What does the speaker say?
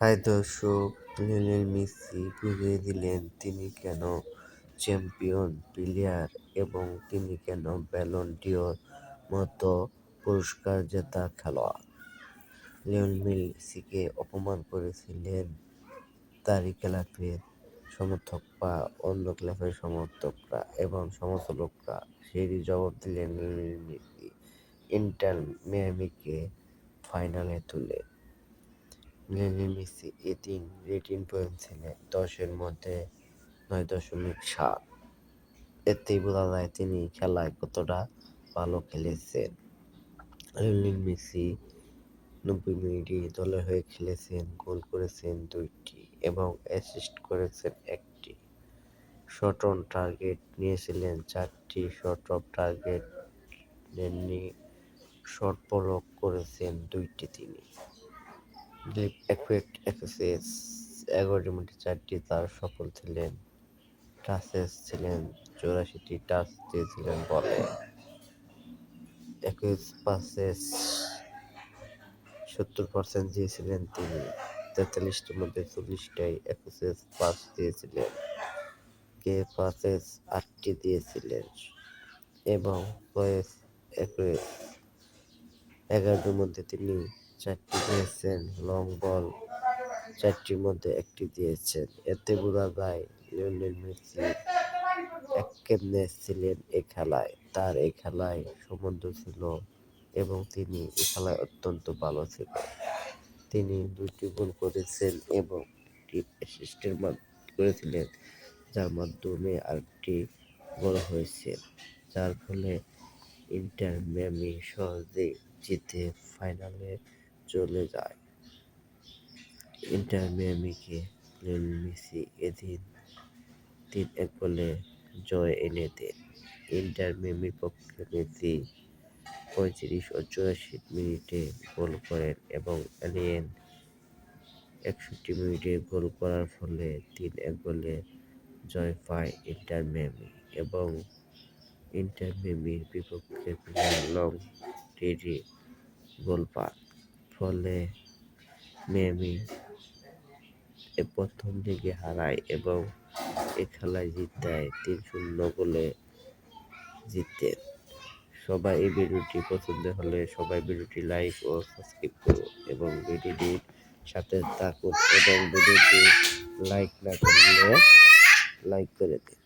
High দর্শক Lionel Messi বুঝিয়ে দিলেন তিনি কেন চ্যাম্পিয়ন প্লেয়ার এবং তিনি কেন ব্যালন ডিওর মতো পুরস্কার জেতা খেলোয়াড়? লিওনেল মেসিকে অপমান করেছিলেন তারই ক্লাবের সমর্থক বা অন্য ক্লাবের সমর্থকরা এবং সমর্থকরা। সেই জবাব দিলেন লিওনেল মেসি। ইন্টার মিয়ামিকে ফাইনালে তুলে লিওনেল মেসি এদিন রেটিং পেয়েছিলেন দশের মধ্যে নয় দশমিক সাত। এতেই বোঝা যায় তিনি খেলায় কতটা ভালো খেলেছেন। লিওনেল মেসি নব্বই মিনিটে দলের হয়ে খেলেছেন, গোল করেছেন দুইটি এবং অ্যাসিস্ট করেছেন একটি। শট অন টার্গেট নিয়েছিলেন চারটি, শট অফ টার্গেট নেননি, শট ব্লক করেছেন দুইটি তিনি। এফেক্ট এক্সেস এগারোটির মধ্যে চারটি, তার সফল ছিলেন টাচেস ছিলেন, চৌরাশিটি টাচ দিয়েছিলেন বলে। একুশ পাসেস সত্তর পার্সেন্ট দিয়েছিলেন তিনি, তেতাল্লিশটির মধ্যে চল্লিশটাই একুশেস পাস দিয়েছিলেন। কে পাসেস আটটি দিয়েছিলেন এবং কয়েস একুশ এগারোটির মধ্যে তিনি চারটি দিয়েছেন লং বল চারটির মধ্যে একটি দিয়েছেন। এতে বোঝা যায় লিওনেল মেসি কেমনে ছিলেন এই খেলায়। তার এই খেলায় সম্বন্ধ ছিল এবং তিনি এ খেলায় অত্যন্ত ভালো ছিল। তিনি দুটি গোল করেছেন এবং একটি অ্যাসিস্টের করেছিলেন, যার মাধ্যমে আরেকটি গোল হয়েছে। যার ফলে ইন্টার মিয়ামি সহজেই জিতে ফাইনালে চলে যায়। ইন্টার মিয়ামিকে লিওনেল মেসি এদিন তিন এক গোলে জয় এনে দেন। ইন্টার মিয়ামির পক্ষে মেসি পঁয়ত্রিশ ও চুরাশি মিনিটে গোল করেন এবং এলিয়েন একষট্টি মিনিটে গোল করার ফলে তিন এক গোলে জয় পায় ইন্টার মিয়ামি এবং ইন্টার মিয়ামির বিপক্ষে লং টেরি গোল ফলে মেমি প্রথম দিকে হারায় এবং এ খেলায় জিতায় তিন শূন্য গোলে জিতেন সবাই এই ভিডিওটি পছন্দ হলে সবাই ভিডিওটি লাইক ও সাবস্ক্রাইব করুন এবং ভিডিওটির সাথে থাকুন এবং ভিডিওটি লাইক না করলে লাইক করে দিন।